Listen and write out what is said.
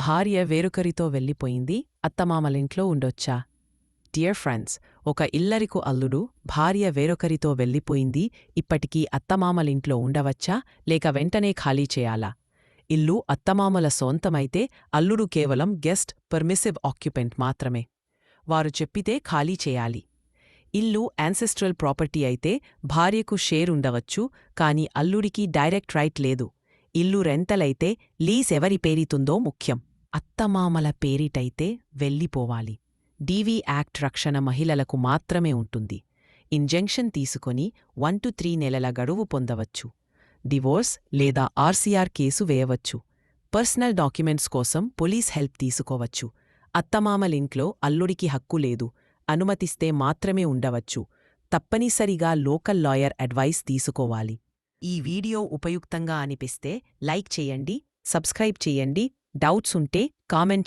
భార్య వేరొకరితో వెళ్ళిపోయింది అత్తమామలింట్లో ఉండొచ్చా? డియర్ ఫ్రెండ్స్ ఒక ఇల్లరికు అల్లుడు భార్య వేరొకరితో వెళ్ళిపోయింది ఇప్పటికీ అత్తమామలింట్లో ఉండవచ్చా? లేక వెంటనే ఖాళీ చేయాలా? ఇల్లు అత్తమామల సొంతమైతే అల్లుడు కేవలం గెస్ట్ పర్మిసివ్ ఆక్యుపెంట్ మాత్రమే. వారు చెప్పితే ఖాళీ చేయాలి. ఇల్లు యాన్సెస్ట్రల్ ప్రాపర్టీ అయితే భార్యకు షేర్ ఉండవచ్చు కాని అల్లుడికి డైరెక్ట్ రైట్ లేదు. ఇల్లు రెంటలైతే లీజ్ ఎవరి పేరితుందో ముఖ్యం. అత్తమామల పేరిటైతే వెళ్ళిపోవాలి. డీవీ యాక్ట్ రక్షణ మహిళలకు మాత్రమే ఉంటుంది. ఇంజంక్షన్ తీసుకొని వన్ టు త్రీ నెలల గడువు పొందవచ్చు. డివోర్స్ లేదా ఆర్సీఆర్ కేసు వేయవచ్చు. పర్సనల్ డాక్యుమెంట్స్ కోసం పోలీస్ హెల్ప్ తీసుకోవచ్చు. అత్తమామలింట్లో అల్లుడికి హక్కు లేదు. అనుమతిస్తే మాత్రమే ఉండవచ్చు. తప్పనిసరిగా లోకల్ లాయర్ అడ్వైస్ తీసుకోవాలి. ఈ వీడియో ఉపయుక్తంగా అనిపిస్తే లైక్ చేయండి సబ్స్క్రైబ్ చేయండి డౌట్స్ ఉంటే కామెంట్